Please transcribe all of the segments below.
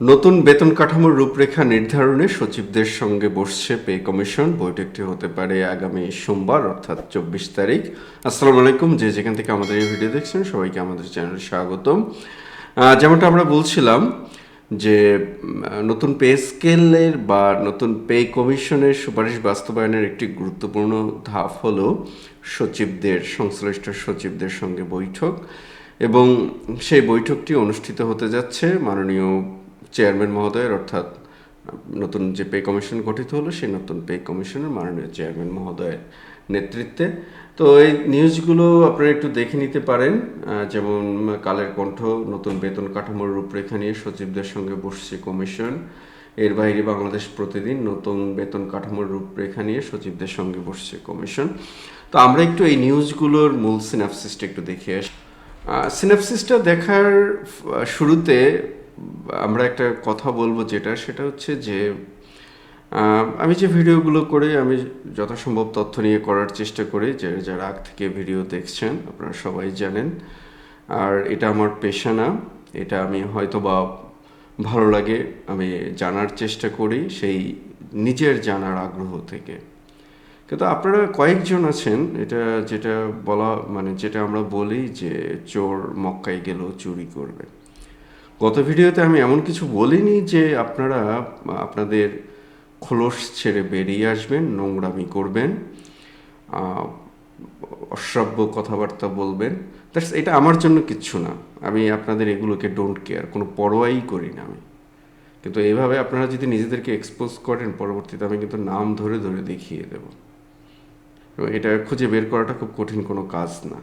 নতুন বেতন কাঠামোর রূপরেখা নির্ধারণে সচিবদের সঙ্গে বসছে পে কমিশন। বৈঠকটি হতে পারে আগামী সোমবার, অর্থাৎ চব্বিশ তারিখ। আসসালামু আলাইকুম। যে যেখান থেকে আমাদের এই ভিডিও দেখছেন, সবাইকে আমাদের চ্যানেলে স্বাগতম। যেমনটা আমরা বলছিলাম যে নতুন পে স্কেলের বা নতুন পে কমিশনের সুপারিশ বাস্তবায়নের একটি গুরুত্বপূর্ণ ধাপ হলো সচিবদের, সংশ্লিষ্ট সচিবদের সঙ্গে বৈঠক। এবং সেই বৈঠকটি অনুষ্ঠিত হতে যাচ্ছে মাননীয় চেয়ারম্যান মহোদয়ের, অর্থাৎ নতুন যে পে কমিশন গঠিত হলো, সেই নতুন পে কমিশনের মাননীয় চেয়ারম্যান মহোদয়ের নেতৃত্বে। তো এই নিউজগুলো আপনারা একটু দেখে নিতে পারেন। যেমন কালের কণ্ঠ, নতুন বেতন কাঠামোর রূপরেখা নিয়ে সচিবদের সঙ্গে বসছে কমিশন। এর বাইরে বাংলাদেশ প্রতিদিন নতুন বেতন কাঠামোর রূপরেখা নিয়ে সচিবদের সঙ্গে বসছে কমিশন। তো আমরা একটু এই নিউজগুলোর মূল সিনাপসিসটা একটু দেখে আসি। সিনাপসিসটা দেখার শুরুতে আমরা একটা কথা বলব যেটা, সেটা হচ্ছে যে আমি যে ভিডিওগুলো করি আমি যথাসম্ভব তথ্য নিয়ে করার চেষ্টা করি, যে যারা আগ থেকে ভিডিও দেখছেন, আপনারা সবাই জানেন। আর এটা আমার পেশা না, এটা আমি হয়তো বা ভালো লাগে, আমি জানার চেষ্টা করি, সেই নিজের জানার আগ্রহ থেকে। কিন্তু আপনারা কয়েকজন আছেন, এটা যেটা বলা মানে যেটা আমরা বলি যে, চোর মক্কায় গেলেও চুরি করবে। গত ভিডিওতে আমি এমন কিছু বলিনি যে আপনারা, আপনাদের খোলস ছেড়ে বেরিয়ে আসবেন, নোংরামি করবেন অশ্রাব্য কথাবার্তা বলবেন। দ্যাটস এটা আমার জন্য কিচ্ছু না। আমি আপনাদের এগুলোকে ডোন্ট কেয়ার কোনো পরোয়াই করি না আমি। কিন্তু এইভাবে আপনারা যদি নিজেদেরকে এক্সপোজ করেন, পরবর্তীতে আমি কিন্তু নাম ধরে ধরে দেখিয়ে দেব। এবং এটা খুঁজে বের করাটা খুব কঠিন কোনো কাজ না,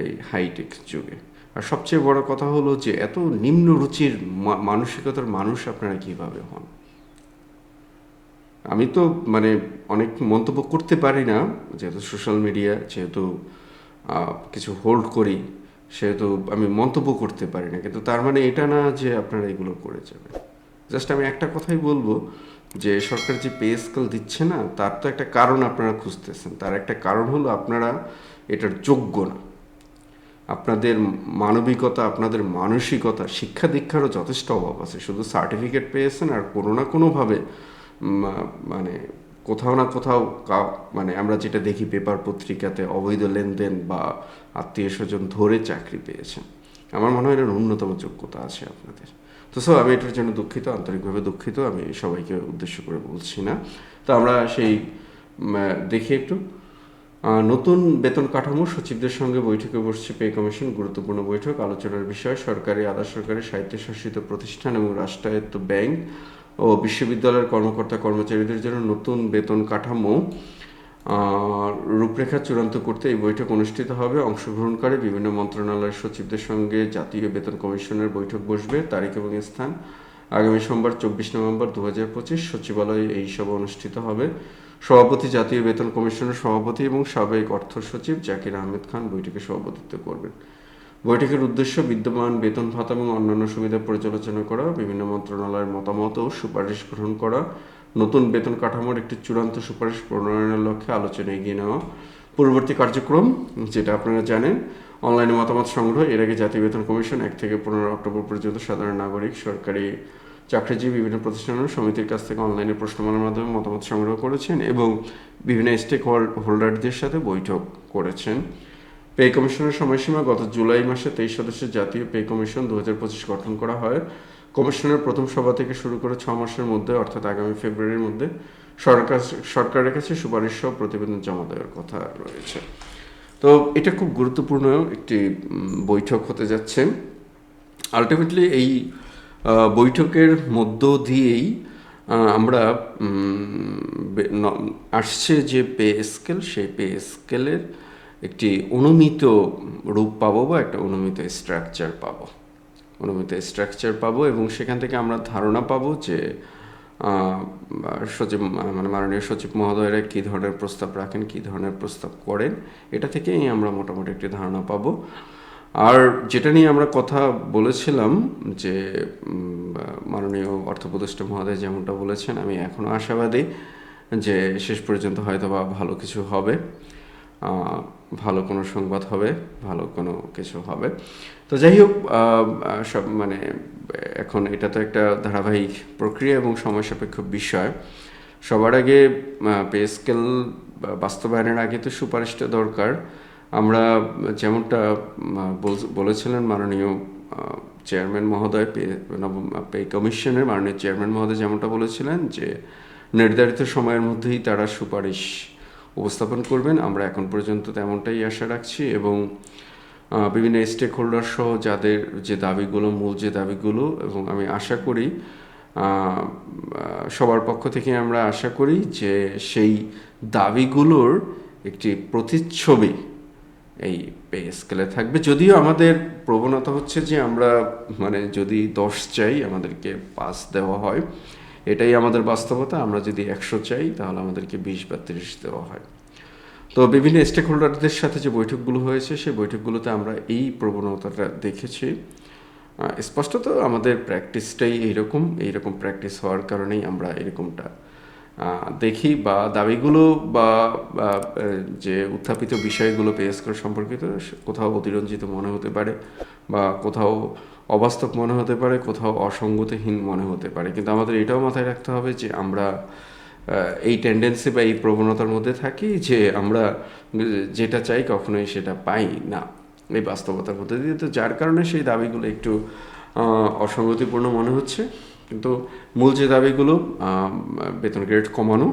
এই হাইটেক যুগে। আর সবচেয়ে বড় কথা হলো যে এত নিম্ন রুচির মানসিকতার মানুষ আপনারা কীভাবে হন? আমি তো মানে অনেক মন্তব্য করতে পারি না, যেহেতু সোশ্যাল মিডিয়া, যেহেতু কিছু হোল্ড করি, সেহেতু আমি মন্তব্য করতে পারি না। কিন্তু তার মানে এটা না যে আপনারা এগুলো করে যাবেন। জাস্ট আমি একটা কথাই বলব যে সরকার যে পে স্কেল দিচ্ছে না, তার তো একটা কারণ আপনারা খুঁজতেছেন। তার একটা কারণ হলো আপনারা এটার যোগ্য না। আপনাদের মানবিকতা, আপনাদের মানসিকতা, শিক্ষা দীক্ষারও যথেষ্ট অভাব আছে। শুধু সার্টিফিকেট পেয়েছেন আর কোনো না কোনোভাবে মানে কোথাও না কোথাও মানে আমরা যেটা দেখি পেপার পত্রিকাতে অবৈধ লেনদেন বা আত্মীয় স্বজন ধরে চাকরি পেয়েছেন। আমার মনে হয় এর ন্যূনতম যোগ্যতা আছে আপনাদের। তো সো আমি এটার জন্য দুঃখিত, আন্তরিকভাবে দুঃখিত। আমি সবাইকে উদ্দেশ্য করে বলছি না। তো আমরা সেই দেখি একটু। নতুন বেতন কাঠামো সচিবদের সঙ্গে বৈঠকে বসছে পে কমিশন। গুরুত্বপূর্ণ বৈঠক, আলোচনার বিষয়, সরকারি, আধা সরকারি স্বায়ত্তশাসিত প্রতিষ্ঠান এবং রাষ্ট্রায়ত্ত ব্যাংক ও বিশ্ববিদ্যালয়ের কর্মকর্তা কর্মচারীদের জন্য নতুন বেতন কাঠামো রূপরেখা চূড়ান্ত করতে এই বৈঠক অনুষ্ঠিত হবে। অংশগ্রহণকারী বিভিন্ন মন্ত্রণালয়ের সচিবদের সঙ্গে জাতীয় বেতন কমিশনের বৈঠক বসবে। তারিখ এবং স্থান আগামী সোমবার, চব্বিশ নভেম্বর দু সচিবালয়ে এই সভা অনুষ্ঠিত হবে। সভাপতি, জাতীয় বেতন কমিশনের সভাপতি এবং সাবেক অর্থ সচিব জাকির আহমেদ খান বৈঠকে সভাপতিত্ব করবেন। বৈঠকের উদ্দেশ্য বিদ্যমান বেতন ভাতা এবং অন্যান্য সুবিধা পর্যালোচনা করা, বিভিন্ন মন্ত্রণালয়ের মতামত ও সুপারিশ গ্রহণ করা, নতুন বেতন কাঠামোর একটি চূড়ান্ত সুপারিশ প্রণয়নের লক্ষ্যে আলোচনা এগিয়ে নেওয়া। পূর্ববর্তী কার্যক্রম, যেটা আপনারা জানেন, অনলাইনে মতামত সংগ্রহ, এর আগে জাতীয় বেতন কমিশন এক থেকে পনেরো অক্টোবর পর্যন্ত সাধারণ নাগরিক সরকারি চাকরিজীবী বিভিন্ন প্রতিষ্ঠান ও সমিতির কাছ থেকে অনলাইনে প্রশ্নমালার মাধ্যমে মতামত সংগ্রহ করেছেন এবং বিভিন্ন স্টেক হোল্ডারদের সাথে বৈঠক করেছেন। পে কমিশনের সময়সীমা গত জুলাই মাসে তেইশ সদস্যের জাতীয় পে কমিশন দু গঠন করা হয়। কমিশনের প্রথম সভা থেকে শুরু করে ছ মাসের মধ্যে, অর্থাৎ আগামী ফেব্রুয়ারির মধ্যে সরকার, সরকারের কাছে সুপারিশ সহ প্রতিবেদন জমা দেওয়ার কথা রয়েছে। তো এটা খুব গুরুত্বপূর্ণ একটি বৈঠক হতে যাচ্ছে। আলটিমেটলি এই বৈঠকের মধ্য দিয়েই আমরা আসছে যে পে স্কেল, সেই পে স্কেলের একটি অনুমিত রূপ পাবো বা একটা অনুমিত স্ট্রাকচার পাবো। অনুমিত স্ট্রাকচার পাবো এবং সেখান থেকে আমরা ধারণা পাবো যে সচিব মানে মাননীয় সচিব মহোদয়রা কী ধরনের প্রস্তাব রাখেন, কী ধরনের প্রস্তাব করেন, এটা থেকেই আমরা মোটামুটি একটি ধারণা পাবো। আর যেটা নিয়ে আমরা কথা বলেছিলাম যে মাননীয় অর্থ উপদেষ্টা মহোদয় যেমনটা বলেছেন, আমি এখনও আশাবাদী যে শেষ পর্যন্ত হয়তো বা ভালো কিছু হবে ভালো কোনো সংবাদ হবে, ভালো কোনো কিছু হবে। তো যাই হোক সব মানে এখন এটা তো একটা ধারাবাহিক প্রক্রিয়া এবং সময় সাপেক্ষ বিষয়। সবার আগে পে স্কেল বাস্তবায়নের আগে তো সুপারিশটা দরকার। আমরা যেমনটা বলেছিলেন মাননীয় চেয়ারম্যান মহোদয়, পে কমিশনের মাননীয় চেয়ারম্যান মহোদয় যেমনটা বলেছিলেন যে, নির্ধারিত সময়ের মধ্যেই তারা সুপারিশ উপস্থাপন করবেন। আমরা এখন পর্যন্ত তেমনটাই আশা রাখছি এবং বিভিন্ন স্টেক হোল্ডার সহ যাদের যে দাবিগুলো, মূল যে দাবিগুলো এবং আমি আশা করি সবার পক্ষ থেকে আমরা আশা করি যে সেই দাবিগুলোর একটি প্রতিচ্ছবি এই পে স্কেলে থাকবে। যদিও আমাদের প্রবণতা হচ্ছে যে আমরা মানে যদি দশ চাই, আমাদেরকে পাস দেওয়া হয়। এটাই আমাদের বাস্তবতা। আমরা যদি একশো চাই, তাহলে আমাদেরকে বিশ বা তিরিশ দেওয়া হয়। তো বিভিন্ন স্টেক হোল্ডারদের সাথে যে বৈঠকগুলো হয়েছে, সেই বৈঠকগুলোতে আমরা এই প্রবণতাটা দেখেছি। স্পষ্টত আমাদের প্র্যাকটিসটাই এইরকম। এইরকম প্র্যাকটিস হওয়ার কারণেই আমরা এরকমটা দেখি বা দাবিগুলো বা যে উত্থাপিত বিষয়গুলো পেশ করা সম্পর্কিত কোথাও অতিরঞ্জিত মনে হতে পারে বা কোথাও অবাস্তব মনে হতে পারে, কোথাও অসঙ্গতিহীন মনে হতে পারে। কিন্তু আমাদের এটাও মাথায় রাখতে হবে যে আমরা এই টেন্ডেন্সি বা এই প্রবণতার মধ্যে থাকি যে আমরা যেটা চাই কখনোই সেটা পাই না এই বাস্তবতার মধ্যে দিয়ে। তো যার কারণে সেই দাবিগুলো একটু অসঙ্গতিপূর্ণ মনে হচ্ছে। কিন্তু মূল যে দাবিগুলো বেতন গ্রেড কমানো,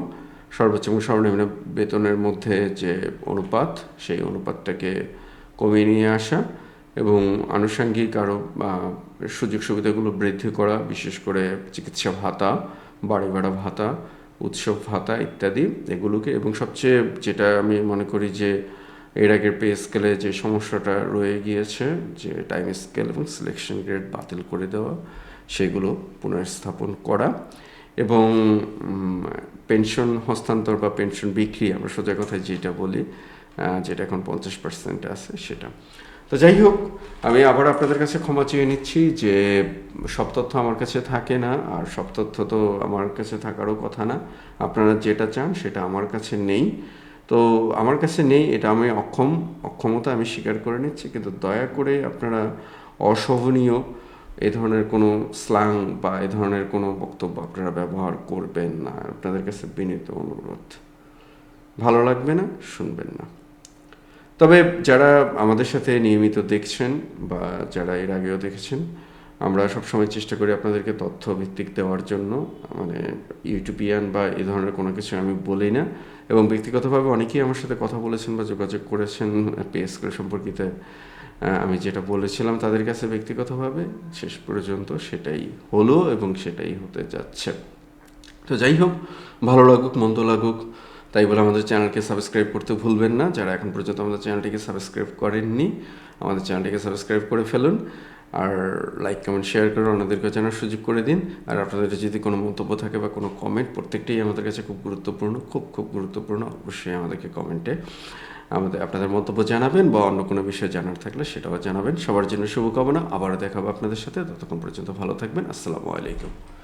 সর্বোচ্চ এবং সর্বনিম্ন বেতনের মধ্যে যে অনুপাত, সেই অনুপাতটাকে কমিয়ে নিয়ে আসা এবং আনুষঙ্গিক আরও সুযোগ সুবিধাগুলো বৃদ্ধি করা, বিশেষ করে চিকিৎসা ভাতা, বাড়ি ভাড়া ভাতা, উৎসব ভাতা ইত্যাদি, এগুলোকে এবং সবচেয়ে যেটা আমি মনে করি যে এর আগের পে স্কেলে যে সমস্যাটা রয়ে গিয়েছে, যে টাইম স্কেল এবং সিলেকশন গ্রেড বাতিল করে দেওয়া, সেগুলো পুনর্স্থাপন করা এবং পেনশন হস্তান্তর বা পেনশন বিক্রি, আমরা সোজা কথায় যেটা বলি যেটা এখন পঞ্চাশ পার্সেন্ট আছে সেটা। তো যাই হোক, আমি আবার আপনাদের কাছে ক্ষমা চেয়ে নিচ্ছি যে সব তথ্য আমার কাছে থাকে না, আর সব তথ্য তো আমার কাছে থাকারও কথা না। আপনারা যেটা চান সেটা আমার কাছে নেই। তো আমার কাছে নেই, এটা আমি অক্ষম, অক্ষমতা আমি স্বীকার করে নিচ্ছি, কিন্তু দয়া করে আপনারা অশোভনীয় এ ধরনের কোনো স্ল্যাং বা এ ধরনের কোনো বক্তব্য আপনারা ব্যবহার করবেন না। আপনাদের কাছে বিনীত অনুরোধ। ভালো লাগবে না, শুনবেন না। তবে যারা আমাদের সাথে নিয়মিত দেখছেন বা যারা এর আগেও দেখেছেন আমরা সবসময় চেষ্টা করি আপনাদেরকে তথ্য ভিত্তিক দেওয়ার জন্য। মানে ইউটিউবিয়ান বা এই ধরনের কোনো কিছু আমি বলি না। এবং ব্যক্তিগতভাবে অনেকেই আমার সাথে কথা বলেছেন বা যোগাযোগ করেছেন পেস করে সম্পর্কিত আমি যেটা বলেছিলাম তাদের কাছে ব্যক্তিগতভাবে। শেষ পর্যন্ত সেটাই হলো এবং সেটাই হতে যাচ্ছে। তো যাই হোক, ভালো লাগুক, মন্দ লাগুক, তাই বলে আমাদের চ্যানেলকে সাবস্ক্রাইব করতে ভুলবেন না। যারা এখন পর্যন্ত আমাদের চ্যানেলটিকে সাবস্ক্রাইব করেননি, আমাদের চ্যানেলটিকে সাবস্ক্রাইব করে ফেলুন। আর লাইক কমেন্ট শেয়ার করে অন্যদেরকে জানার সুযোগ করে দিন। আর আপনাদের যদি কোনো মন্তব্য থাকে বা কোনো কমেন্ট প্রত্যেকটাই আমাদের কাছে খুব গুরুত্বপূর্ণ, খুব খুব গুরুত্বপূর্ণ। অবশ্যই আমাদেরকে কমেন্টে আমাদের, আপনাদের মন্তব্য জানাবেন বা অন্য কোনো বিষয়ে জানার থাকলে সেটাও জানাবেন। সবার জন্য শুভকামনা। আবারও দেখাবো আপনাদের সাথে। ততক্ষণ পর্যন্ত ভালো থাকবেন। আসসালামু আলাইকুম।